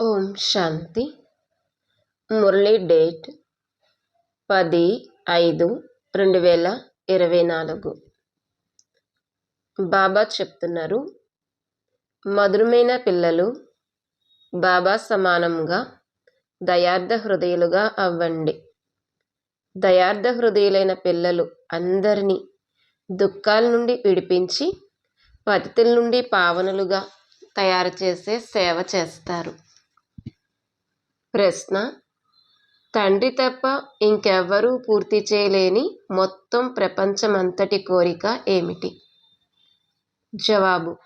ఓం శాంతి. Murali date పది ఐదు రెండు వేల ఇరవై నాలుగు. బాబా చెప్తున్నారు మధురమైన పిల్లలు బాబా సమానంగా దయార్థ హృదయులుగా అవ్వండి. దయార్థ హృదయులైన పిల్లలు అందరినీ దుఃఖాల నుండి విడిపించి పతితుల నుండి పావనులుగా తయారు చేసే సేవ చేస్తారు. ప్రశ్న. తండ్రి తప్ప ఇంకెవ్వరూ పూర్తి చేయలేని మొత్తం ప్రపంచమంతటి కోరిక ఏమిటి? జవాబు.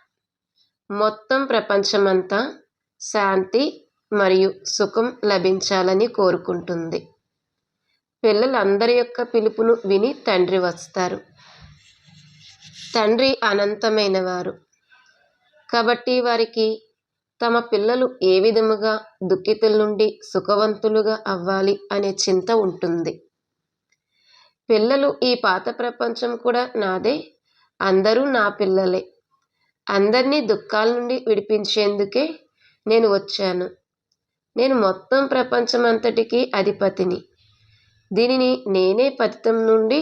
మొత్తం ప్రపంచమంతా శాంతి మరియు సుఖం లభించాలని కోరుకుంటుంది. పిల్లలందరి యొక్క పిలుపును విని తండ్రి వస్తారు. తండ్రి అనంతమైన వారు కాబట్టి వారికి తమ పిల్లలు ఏ విధముగా దుఃఖితుల నుండి సుఖవంతులుగా అవ్వాలి అనే చింత ఉంటుంది. పిల్లలు ఈ పాత ప్రపంచం కూడా నాదే. అందరూ నా పిల్లలే. అందరినీ దుఃఖాల నుండి విడిపించేందుకే నేను వచ్చాను. నేను మొత్తం ప్రపంచం అంతటికి అధిపతిని. దీనిని నేనే పతితం నుండి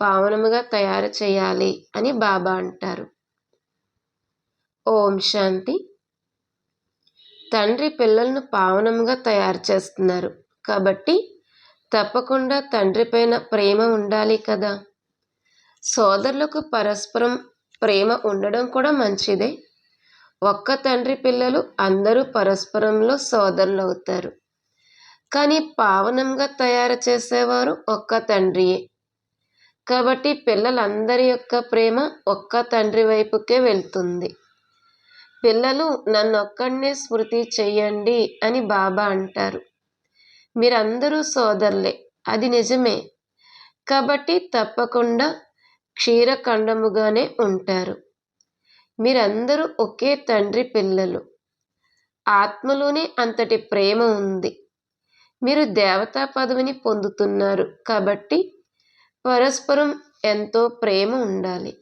పావనముగా తయారు చేయాలి అని బాబా అంటారు. ఓం శాంతి. తండ్రి పిల్లలను పావనంగా తయారు చేస్తున్నారు. కాబట్టి తప్పకుండా తండ్రి పైన ప్రేమ ఉండాలి కదా. సోదరులకు పరస్పరం ప్రేమ ఉండడం కూడా మంచిదే. ఒక్క తండ్రి పిల్లలు అందరూ పరస్పరంలో సోదరులు అవుతారు. కానీ పావనంగా తయారు చేసేవారు ఒక్క తండ్రియే. కాబట్టి పిల్లలందరి యొక్క ప్రేమ ఒక్క తండ్రి వైపుకే వెళ్తుంది. పిల్లలు నన్నొక్కడినే స్మృతి చెయ్యండి అని బాబా అంటారు. మీరందరూ సోదరులే అది నిజమే. కాబట్టి తప్పకుండా క్షీరఖండముగానే ఉంటారు. మీరందరూ ఒకే తండ్రి పిల్లలు. ఆత్మలోనే అంతటి ప్రేమ ఉంది. మీరు దేవతా పదవిని పొందుతున్నారు కాబట్టి పరస్పరం ఎంతో ప్రేమ ఉండాలి.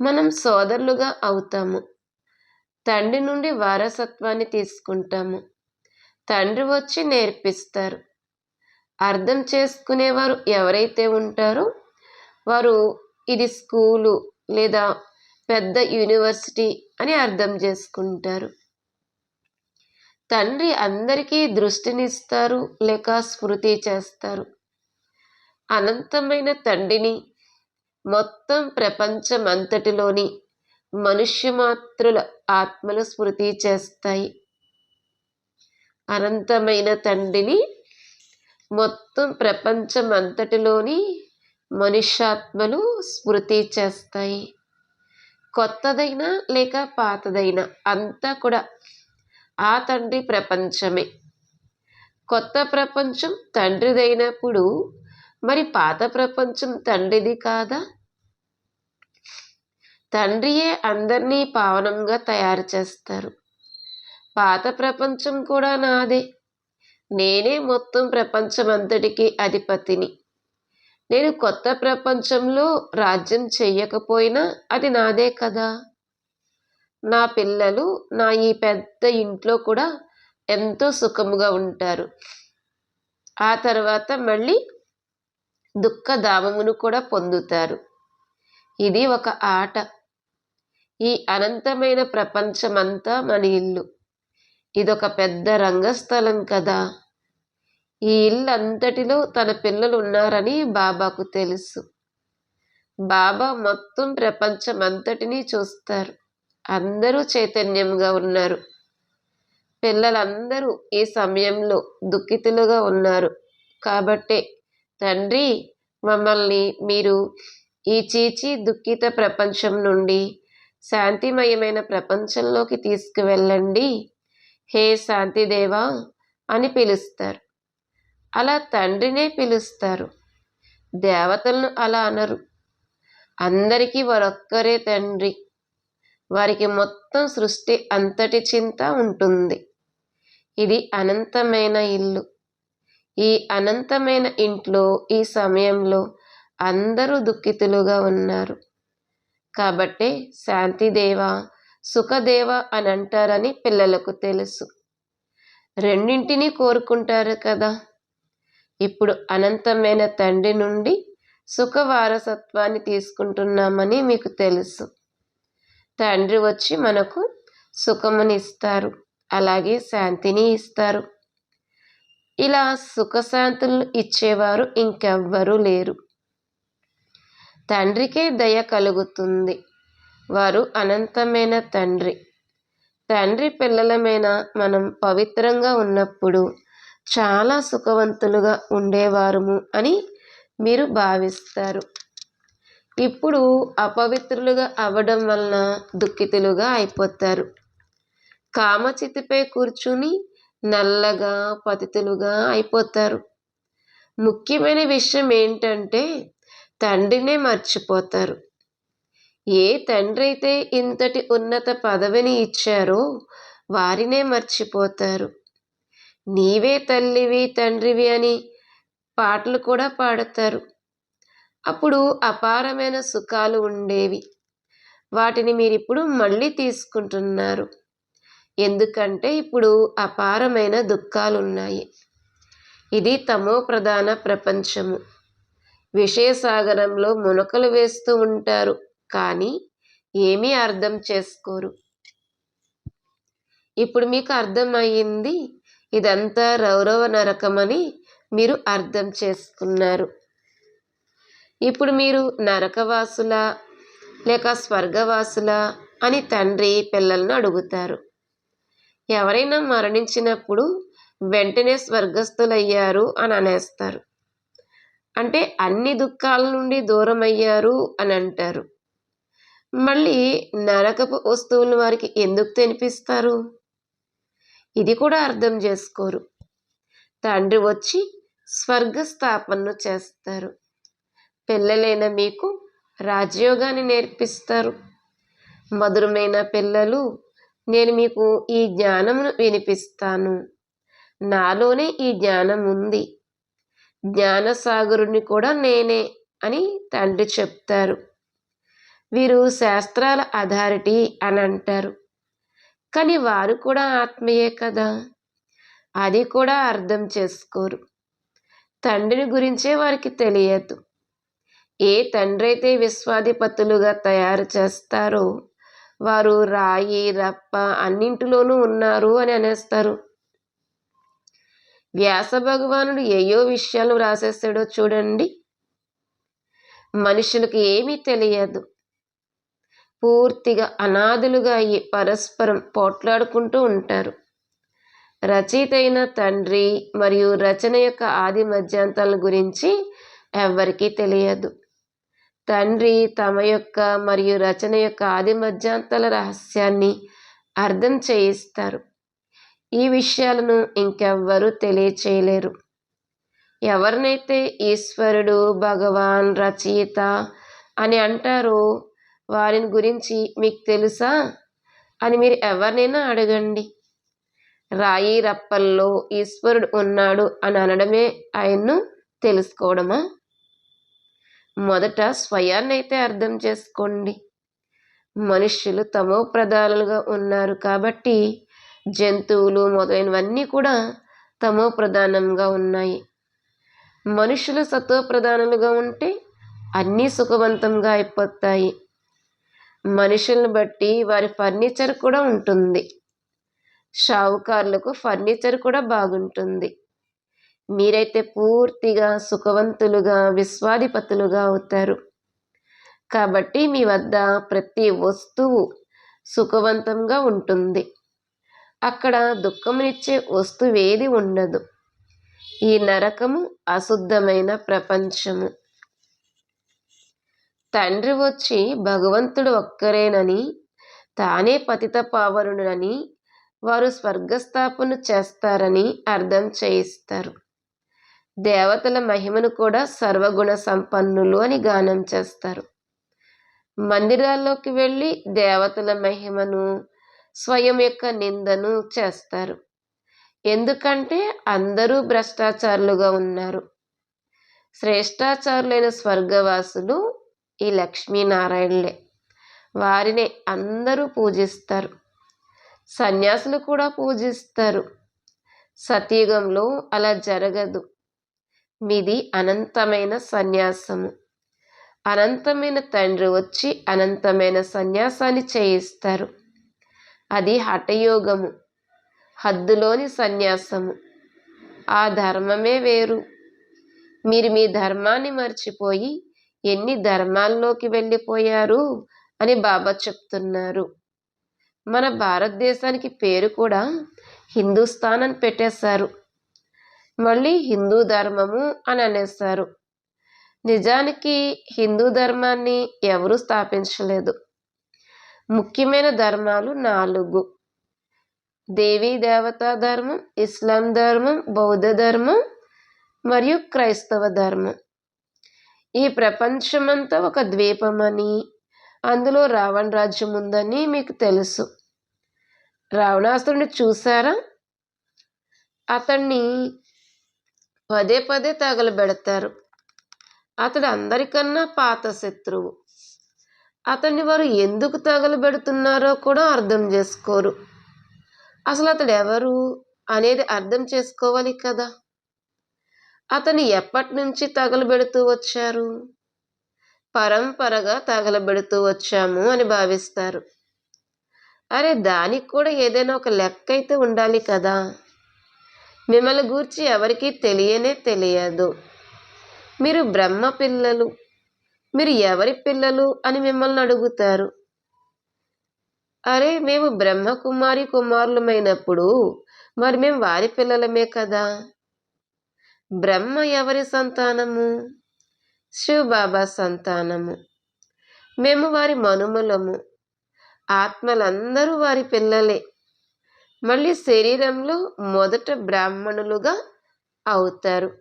మనం సోదరులుగా అవుతాము. తండ్రి నుండి వారసత్వాన్ని తీసుకుంటాము. తండ్రి వచ్చి నేర్పిస్తారు. అర్థం చేసుకునేవారు ఎవరైతే ఉంటారో వారు ఇది స్కూలు లేదా పెద్ద యూనివర్సిటీ అని అర్థం చేసుకుంటారు. తండ్రి అందరికీ దృష్టినిస్తారు లేక స్మృతి చేస్తారు. అనంతమైన తండ్రిని మొత్తం ప్రపంచమంతటిలోని మనుష్యమాత్రుల ఆత్మలు స్మృతి చేస్తాయి. అనంతమైన తండ్రిని మొత్తం ప్రపంచం అంతటిలోని మనుష్యాత్మలు స్మృతి చేస్తాయి. కొత్తదైనా లేక పాతదైనా అంతా కూడా ఆ తండ్రి ప్రపంచమే. కొత్త ప్రపంచం తండ్రిదైనప్పుడు మరి పాత ప్రపంచం తండ్రిది కాదా? తండ్రియే అందరినీ పావనంగా తయారు చేస్తారు. పాత ప్రపంచం కూడా నాదే. నేనే మొత్తం ప్రపంచం అంతటికి అధిపతిని. నేను కొత్త ప్రపంచంలో రాజ్యం చెయ్యకపోయినా అది నాదే కదా. నా పిల్లలు నా ఈ పెద్ద ఇంట్లో కూడా ఎంతో సుఖముగా ఉంటారు. ఆ తర్వాత మళ్ళీ దుఃఖధామమును కూడా పొందుతారు. ఇది ఒక ఆట. ఈ అనంతమైన ప్రపంచమంతా మన ఇల్లు. ఇదొక పెద్ద రంగస్థలం కదా. ఈ ఇల్లు అంతటిలో తన పిల్లలు ఉన్నారని బాబాకు తెలుసు. బాబా మొత్తం ప్రపంచమంతటినీ చూస్తారు. అందరూ చైతన్యంగా ఉన్నారు. పిల్లలందరూ ఈ సమయంలో దుఃఖితులుగా ఉన్నారు. కాబట్టే తండ్రి మమ్మల్ని మీరు ఈ చీచి దుఃఖిత ప్రపంచం నుండి శాంతిమయమైన ప్రపంచంలోకి తీసుకువెళ్ళండి. హే శాంతిదేవా! అని పిలుస్తారు. అలా తండ్రినే పిలుస్తారు. దేవతలను అలా అనరు. అందరికీ వారొక్కరే తండ్రి. వారికి మొత్తం సృష్టి అంతటి చింత ఉంటుంది. ఇది అనంతమైన ఇల్లు. ఈ అనంతమైన ఇంట్లో ఈ సమయంలో అందరూ దుఃఖితులుగా ఉన్నారు. కాబట్టే శాంతిదేవ సుఖదేవ అని అంటారని పిల్లలకు తెలుసు. రెండింటినీ కోరుకుంటారు కదా. ఇప్పుడు అనంతమైన తండ్రి నుండి సుఖ వారసత్వాన్ని తీసుకుంటున్నామని మీకు తెలుసు. తండ్రి వచ్చి మనకు సుఖముని ఇస్తారు అలాగే శాంతిని ఇస్తారు. ఇలా సుఖశాంతులు ఇచ్చేవారు ఇంకెవ్వరూ లేరు. తండ్రికే దయ కలుగుతుంది. వారు అనంతమైన తండ్రి. తండ్రి పిల్లలమైన మనం పవిత్రంగా ఉన్నప్పుడు చాలా సుఖవంతులుగా ఉండేవారుము అని మీరు భావిస్తారు. ఇప్పుడు అపవిత్రులుగా అవ్వడం వలన దుఃఖితులుగా అయిపోతారు. కామచితిపై కూర్చుని నల్లగా పతితులుగా అయిపోతారు. ముఖ్యమైన విషయం ఏంటంటే తండ్రినే మర్చిపోతారు. ఏ తండ్రి అయితే ఇంతటి ఉన్నత పదవిని ఇచ్చారో వారినే మర్చిపోతారు. నీవే తల్లివి తండ్రివి అని పాటలు కూడా పాడతారు. అప్పుడు అపారమైన సుఖాలు ఉండేవి. వాటిని మీరు ఇప్పుడు మళ్ళీ తీసుకుంటున్నారు. ఎందుకంటే ఇప్పుడు అపారమైన దుఃఖాలు ఉన్నాయి ఇది తమో ప్రధాన ప్రపంచము. విషయసాగరంలో మునకలు వేస్తూ ఉంటారు కానీ ఏమీ అర్థం చేసుకోరు. ఇప్పుడు మీకు అర్థమయ్యింది ఇదంతా రౌరవ నరకమని మీరు అర్థం చేసుకున్నారు. ఇప్పుడు మీరు నరకవాసుల లేక స్వర్గవాసుల అని తండ్రి పిల్లలను అడుగుతారు. ఎవరైనా మరణించినప్పుడు వెంటనే స్వర్గస్థులయ్యారు అని అనేస్తారు. అంటే అన్ని దుఃఖాల నుండి దూరం అయ్యారు అని అంటారు. మళ్ళీ నరకపు వస్తువులను వారికి ఎందుకు తినిపిస్తారు? ఇది కూడా అర్థం చేసుకోరు. తండ్రి వచ్చి స్వర్గస్థాపనను చేస్తారు. పిల్లలైన మీకు రాజయోగాన్ని నేర్పిస్తారు. మధురమైన పిల్లలు నేను మీకు ఈ జ్ఞానమును వినిపిస్తాను. నాలోనే ఈ జ్ఞానం ఉంది జ్ఞానసాగరుని కూడా నేనే అని తండ్రి చెప్తారు. వీరు శాస్త్రాల అథారిటీ అని అంటారు. కానీ వారు కూడా ఆత్మయే కదా? అది కూడా అర్థం చేసుకోరు. తండ్రిని గురించే వారికి తెలియదు. ఏ తండ్రి అయితే విశ్వాధిపతులుగా తయారు చేస్తారో వారు రాయి రప్ప అన్నింటిలోనూ ఉన్నారు అని అనేస్తారు. వ్యాస భగవానుడు ఏయో విషయాలు రాసేస్తాడో చూడండి. మనుషులకు ఏమీ తెలియదు. పూర్తిగా అనాథులుగా అయ్యి పరస్పరం పోట్లాడుకుంటూ ఉంటారు. రచయిత అయిన తండ్రి మరియు రచన యొక్క ఆది మధ్యాంతాల గురించి ఎవరికీ తెలియదు. తండ్రి తమ యొక్క మరియు రచన యొక్క ఆది మధ్యాంతాల రహస్యాన్ని అర్థం చేయిస్తారు. ఈ విషయాలను ఇంకెవ్వరూ తెలియచేయలేరు. ఎవరినైతే ఈశ్వరుడు భగవాన్ రచయిత అని అంటారో వారిని గురించి మీకు తెలుసా? అని మీరు ఎవరినైనా అడగండి. రాయి రప్పల్లో ఈశ్వరుడు ఉన్నాడు అని అనడమే ఆయన్ను తెలుసుకోవడమా? మొదట స్వయాన్ని అయితే అర్థం చేసుకోండి. మనుష్యులు తమో ప్రధానులుగా ఉన్నారు కాబట్టి జంతువులు మొదలైనవన్నీ కూడా తమో ప్రధానంగా ఉన్నాయి. మనుషులు సత్వ ప్రధానులుగా ఉంటే అన్నీ సుఖవంతంగా అయిపోతాయి. మనుషులను బట్టి వారి ఫర్నిచర్ కూడా ఉంటుంది. షావుకారులకు ఫర్నిచర్ కూడా బాగుంటుంది. మీరైతే పూర్తిగా సుఖవంతులుగా విశ్వాధిపతులుగా అవుతారు. కాబట్టి మీ వద్ద ప్రతి వస్తువు సుఖవంతంగా ఉంటుంది. అక్కడ దుఃఖమునిచ్చే వస్తువేది ఉండదు. ఈ నరకము అశుద్ధమైన ప్రపంచము. తండ్రి వచ్చి భగవంతుడు ఒక్కరేనని తానే పతిత పావనుడని వారు స్వర్గస్థాపన చేస్తారని అర్థం చేయిస్తారు. దేవతల మహిమను కూడా సర్వగుణ సంపన్నులు అని గానం చేస్తారు. మందిరాల్లోకి వెళ్ళి దేవతల మహిమను స్వయం యొక్క నిందను చేస్తారు. ఎందుకంటే అందరూ భ్రష్టాచారులుగా ఉన్నారు. శ్రేష్టాచారులైన స్వర్గవాసులు ఈ లక్ష్మీనారాయణలే. వారిని అందరూ పూజిస్తారు. సన్యాసులు కూడా పూజిస్తారు. సత్యుగంలో అలా జరగదు. మీది అనంతమైన సన్యాసము. అనంతమైన తండ్రి వచ్చి అనంతమైన సన్యాసాన్ని చేయిస్తారు. అది హఠయోగము హద్దులోని సన్యాసము. ఆ ధర్మమే వేరు. మీరు మీ ధర్మాన్ని మర్చిపోయి ఎన్ని ధర్మాల్లోకి వెళ్ళిపోయారు అని బాబా చెప్తున్నారు. మన భారతదేశానికి పేరు కూడా హిందుస్థాన్ అని పెట్టేశారు. మళ్ళీ హిందూ ధర్మము అని అనేస్తారు నిజానికి హిందూ ధర్మాన్ని ఎవరు స్థాపించలేదు. ముఖ్యమైన ధర్మాలు నాలుగు. దేవీ దేవతా ధర్మం ఇస్లాం ధర్మం బౌద్ధ ధర్మం మరియు క్రైస్తవ ధర్మం. ఈ ప్రపంచమంతా ఒక ద్వీపమని అందులో రావణ రాజ్యం ఉందని మీకు తెలుసు. రావణాసురుని చూసారా అతన్ని పదే పదే తగలబెడతారు. అతడు అందరికన్నా పాత శత్రువు. అతన్ని వారు ఎందుకు తగలబెడుతున్నారో కూడా అర్థం చేసుకోరు. అసలు అతడు ఎవరు అనేది అర్థం చేసుకోవాలి కదా. అతను ఎప్పటి నుంచి తగలబెడుతూ వచ్చారు? పరంపరగా తగలబెడుతూ వచ్చాము అని భావిస్తారు. అరే దానికి కూడా ఏదైనా ఒక లెక్క అయితే ఉండాలి కదా. మిమ్మల్ని గూర్చి ఎవరికీ తెలియనే తెలియదు. మీరు బ్రహ్మ పిల్లలు మీరు ఎవరి పిల్లలు అని మిమ్మల్ని అడుగుతారు? అరే మేము బ్రహ్మకుమారి కుమారులమైనప్పుడు మరి మేము వారి పిల్లలమే కదా? బ్రహ్మ ఎవరి సంతానము? శివబాబా సంతానము. మేము వారి మనుమలము. ఆత్మలందరూ వారి పిల్లలే. మళ్ళీ శరీరంలో మొదట బ్రాహ్మణులుగా అవుతారు.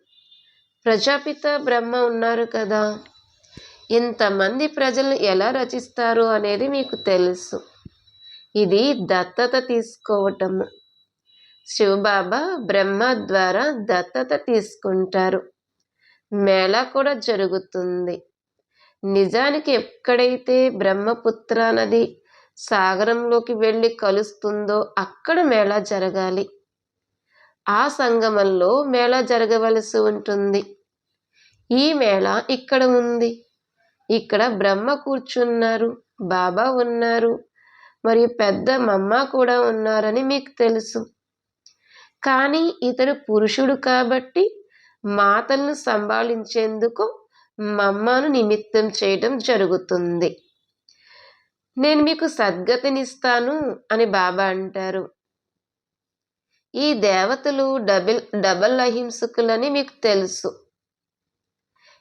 ప్రజాపిత బ్రహ్మ ఉన్నారు కదా? ఇంతమంది ప్రజలను ఎలా రచిస్తారు అనేది మీకు తెలుసు. ఇది దత్తత తీసుకోవటము శివబాబా బ్రహ్మ ద్వారా దత్తత తీసుకుంటారు. మేళా కూడా జరుగుతుంది. నిజానికి ఎక్కడైతే బ్రహ్మపుత్ర నది సాగరంలోకి వెళ్ళి కలుస్తుందో అక్కడ మేళా జరగాలి. ఆ సంగమంలో మేళా జరగవలసి ఉంటుంది. ఈ మేళ ఇక్కడ ఉంది. ఇక్కడ బ్రహ్మ కూర్చున్నారు బాబా ఉన్నారు మరియు పెద్ద మమ్మ కూడా ఉన్నారని మీకు తెలుసు. కానీ ఇతడు పురుషుడు కాబట్టి మాతలను సంభాళించేందుకు మమ్మను నిమిత్తం చేయడం జరుగుతుంది. నేను మీకు సద్గతినిస్తాను అని బాబా అంటారు. ఈ దేవతలు డబుల్ డబల్ అహింసకులని మీకు తెలుసు.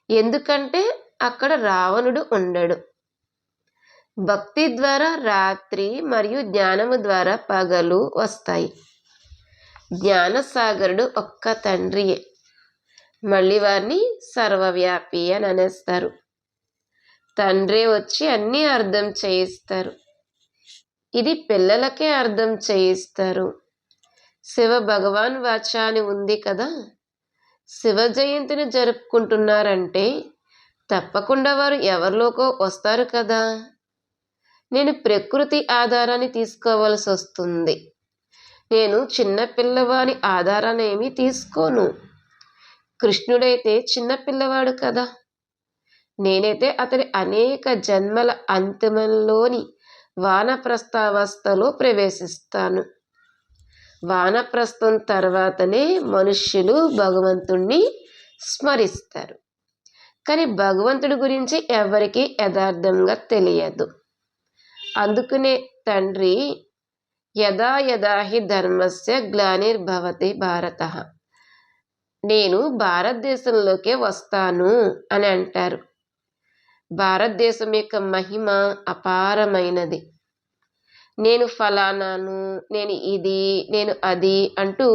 ఎందుకంటే అక్కడ రావణుడు ఉండడు. భక్తి ద్వారా రాత్రి మరియు జ్ఞానము ద్వారా పగలు వస్తాయి. జ్ఞానసాగరుడు ఒక్క తండ్రియే. మళ్ళీ వారిని సర్వవ్యాపి అని అనేస్తారు. తండ్రి వచ్చి అన్నీ అర్థం చేయిస్తారు. ఇది పిల్లలకే అర్థం చేయిస్తారు. శివ భగవాన్ వాచ అని ఉంది కదా. శివ జయంతిని జరుపుకుంటున్నారంటే తప్పకుండా వారు ఎవరిలోకో వస్తారు కదా. నేను ప్రకృతి ఆధారాన్ని తీసుకోవలసి వస్తుంది. నేను చిన్నపిల్లవాడి ఆధారాన్ని ఏమీ తీసుకోను. కృష్ణుడైతే చిన్నపిల్లవాడు కదా. నేనైతే అతడి అనేక జన్మల అంతిమంలోని వానప్రస్థావస్థలో ప్రవేశిస్తాను. వానప్రస్థం తర్వాతనే మనుష్యులు భగవంతుణ్ణి స్మరిస్తారు. కానీ భగవంతుడి గురించి ఎవరికీ యథార్థంగా తెలియదు. అందుకనే తండ్రి యదా యదా హి ధర్మస్య గ్లానిర్భవతి భారత. నేను భారతదేశంలోకే వస్తాను అని అంటారు. భారతదేశం యొక్క మహిమ అపారమైనది. నేను ఫలానాను నేను ఇది నేను అది అంటూ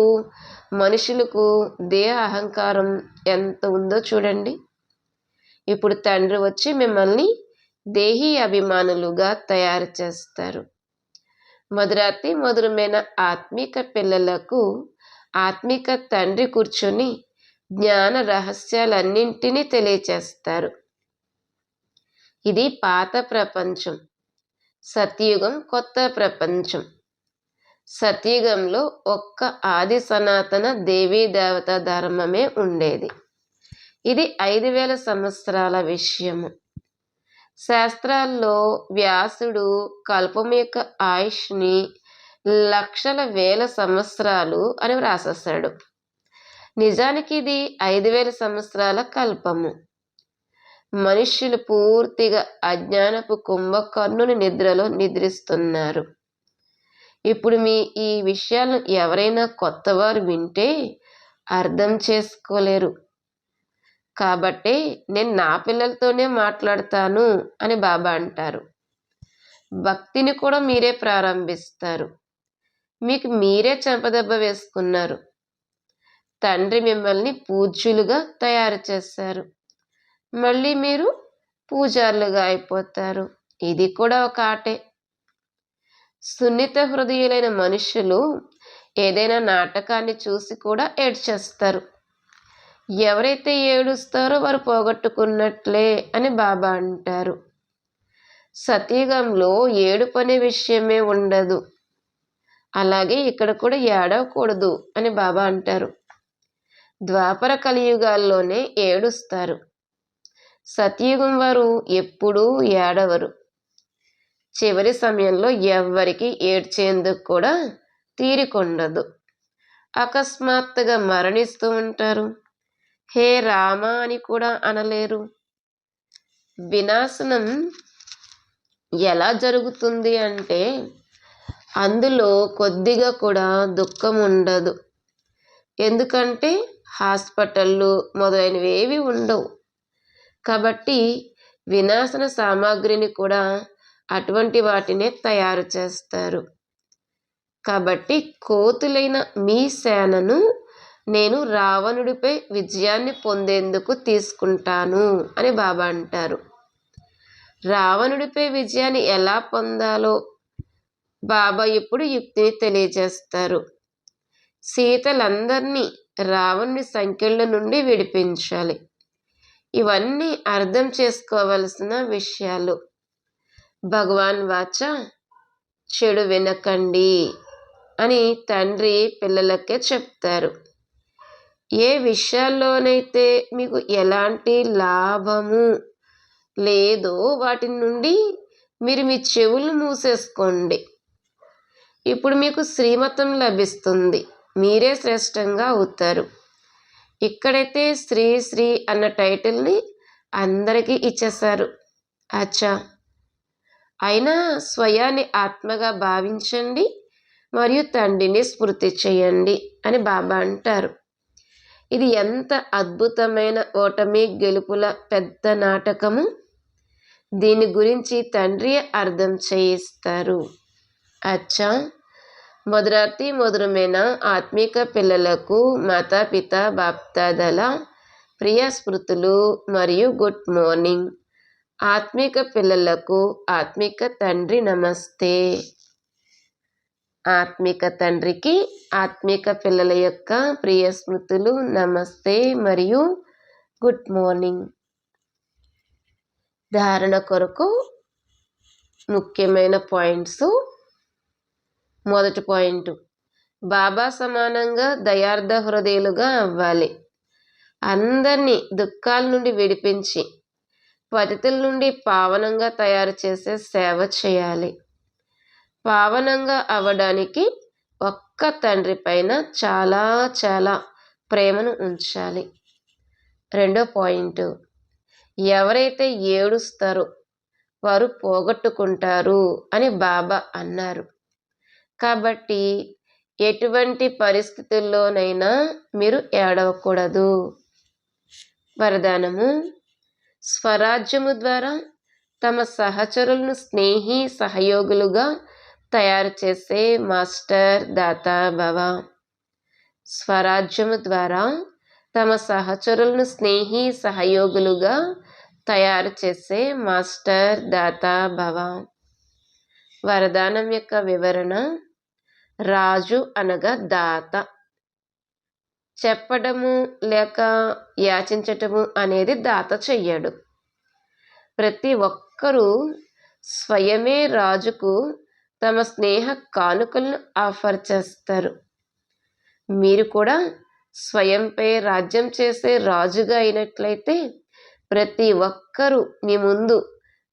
మనుషులకు దేహ అహంకారం ఎంత ఉందో చూడండి. ఇప్పుడు తండ్రి వచ్చి మిమ్మల్ని దేహీ అభిమానులుగా తయారు చేస్తారు. మధురాతి మధురమైన ఆత్మిక పిల్లలకు ఆత్మిక తండ్రి కూర్చొని జ్ఞాన రహస్యాలన్నింటినీ తెలియచేస్తారు. ఇది పాత ప్రపంచం. సత్యుగం కొత్త ప్రపంచం. సత్యుగంలో ఒక్క ఆది సనాతన దేవీ దేవత ధర్మమే ఉండేది. ఇది ఐదు వేల సంవత్సరాల విషయము. శాస్త్రాల్లో వ్యాసుడు కల్పం యొక్క ఆయుష్ని లక్షల వేల సంవత్సరాలు అని వ్రాసేస్తాడు. నిజానికి ఇది ఐదు వేల సంవత్సరాల కల్పము. మనుష్యులు పూర్తిగా అజ్ఞానపు కుంభకర్ణుని నిద్రలో నిద్రిస్తున్నారు. ఇప్పుడు మీ ఈ విషయాలను ఎవరైనా కొత్తవారు వింటే అర్థం చేసుకోలేరు. కాబట్టి నేను నా పిల్లలతోనే మాట్లాడతాను అని బాబా అంటారు. భక్తిని కూడా మీరే ప్రారంభిస్తారు. మీకు మీరే చెంపదెబ్బ వేసుకున్నారు. తండ్రి మిమ్మల్ని పూజ్యులుగా తయారు చేశారు. మళ్ళీ మీరు పూజారులుగా అయిపోతారు. ఇది కూడా ఒక ఆటే. సున్నిత హృదయులైన మనుషులు ఏదైనా నాటకాన్ని చూసి కూడా ఏడ్చేస్తారు. ఎవరైతే ఏడుస్తారో వారు పోగొట్టుకున్నట్లే అని బాబా అంటారు. సతీగంలో ఏడుపు అనే విషయమే ఉండదు. అలాగే ఇక్కడ కూడా ఏడవకూడదు అని బాబా అంటారు. ద్వాపర కలియుగాల్లోనే ఏడుస్తారు. సతయుగం వారు ఎప్పుడూ ఏడవరు. చివరి సమయంలో ఎవ్వరికి ఏడ్చేందుకు కూడా తీరికొండదు. అకస్మాత్తుగా మరణిస్తూ ఉంటారు. హే రామ అని కూడా అనలేరు. వినాశనం ఎలా జరుగుతుంది అంటే అందులో కొద్దిగా కూడా దుఃఖం ఉండదు. ఎందుకంటే హాస్పిటళ్ళు మొదలైనవి ఏవి ఉండవు. కాబట్టి వినాశన సామాగ్రిని కూడా అటువంటి వాటినే తయారు చేస్తారు. కాబట్టి కోతులైన మీ సేనను నేను రావణుడిపై విజయాన్ని పొందేందుకు తీసుకుంటాను అని బాబా అంటారు. రావణుడిపై విజయాన్ని ఎలా పొందాలో బాబా ఇప్పుడు యుక్తిని తెలియజేస్తారు. సీతలందరినీ రావణుని సంఖ్యల నుండి విడిపించాలి. ఇవన్నీ అర్థం చేసుకోవలసిన విషయాలు. భగవాన్ వాచ చెడు వినకండి అని తండ్రి పిల్లలకే చెప్తారు. ఏ విషయాల్లోనైతే మీకు ఎలాంటి లాభము లేదో వాటి నుండి మీరు మీ చెవులు మూసేసుకోండి. ఇప్పుడు మీకు శ్రీమతం లభిస్తుంది. మీరే శ్రేష్టంగా అవుతారు. ఇక్కడైతే శ్రీ శ్రీ అన్న టైటిల్ని అందరికీ ఇచ్చేశారు. అచ్చా! అయినా స్వయాన్ని ఆత్మగా భావించండి మరియు తండ్రిని స్మృతి చేయండి అని బాబా అంటారు. ఇది ఎంత అద్భుతమైన ఓటమి గెలుపుల పెద్ద నాటకము? దీని గురించి తండ్రి అర్థం చేయిస్తారు. అచ్చా! మొదటి మొదలమైన ఆత్మిక పిల్లలకు మాతాపిత బాప్తాదల ప్రియ స్మృతులు మరియు గుడ్ మార్నింగ్. ఆత్మిక పిల్లలకు ఆత్మిక తండ్రి నమస్తే. ఆత్మిక తండ్రికి ఆత్మిక పిల్లల యొక్క ప్రియ స్మృతులు నమస్తే మరియు గుడ్ మార్నింగ్. ధారణ కొరకు ముఖ్యమైన పాయింట్స్. మొదటి పాయింట్ బాబా సమానంగా దయార్థ హృదయులుగా అవ్వాలి. అందరినీ దుఃఖాల నుండి విడిపించి పతితుల నుండి పావనంగా తయారు చేసే సేవ చేయాలి. పావనంగా అవ్వడానికి ఒక్క తండ్రి పైన చాలా చాలా ప్రేమను ఉంచాలి. రెండో పాయింట్. ఎవరైతే ఏడుస్తారో వారు పోగొట్టుకుంటారు అని బాబా అన్నారు. కాబట్టి ఎటువంటి పరిస్థితుల్లోనైనా మీరు ఏడవకూడదు. వరదానము. స్వరాజ్యము ద్వారా తమ సహచరులను స్నేహి సహయోగులుగా తయారు చేసే మాస్టర్ దాత భవ. స్వరాజ్యము ద్వారా తమ సహచరులను స్నేహి సహయోగులుగా తయారు చేసే మాస్టర్ దాత భవ. వరదానం యొక్క వివరణ రాజు అనగా దాత. చెప్పడము లేక యాచించటము అనేది దాత చెయ్యడు. ప్రతి ఒక్కరూ స్వయమే రాజుకు తమ స్నేహ కానుకలను ఆఫర్ చేస్తారు. మీరు కూడా స్వయంపై రాజ్యం చేసే రాజుగా అయినట్లయితే ప్రతి ఒక్కరూ మీ ముందు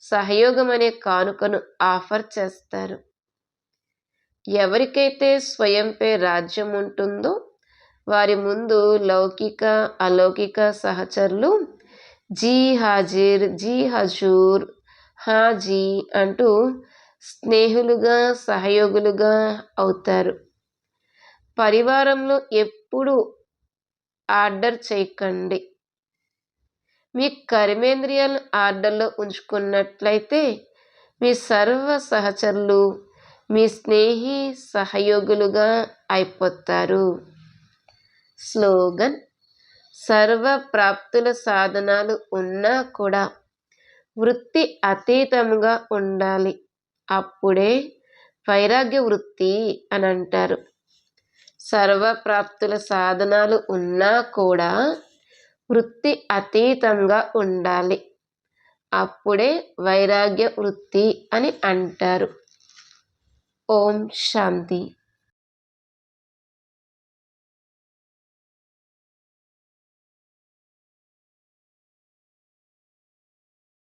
సహయోగం అనే కానుకను ఆఫర్ చేస్తారు. ఎవరికైతే స్వయంపై రాజ్యం ఉంటుందో వారి ముందు లౌకిక అలౌకిక సహచరులు జీ హాజీర్ జీ హజూర్ హాజీ అంటూ స్నేహులుగా సహయోగులుగా అవుతారు. పరివారంలో ఎప్పుడు ఆర్డర్ చేయకండి. మీ కర్మేంద్రియాలను ఆర్డర్లో ఉంచుకున్నట్లయితే మీ సర్వ సహచరులు మీ స్నేహి సహయోగులుగా అయిపోతారు. స్లోగన్ సర్వ ప్రాప్తుల సాధనాలు ఉన్నా కూడా వృత్తి అతీతంగా ఉండాలి. అప్పుడే వైరాగ్య వృత్తి అని అంటారు సర్వప్రాప్తుల సాధనాలు ఉన్నా కూడా వృత్తి అతీతంగా ఉండాలి. అప్పుడే వైరాగ్య వృత్తి అని అంటారు. ఓం శాంతి.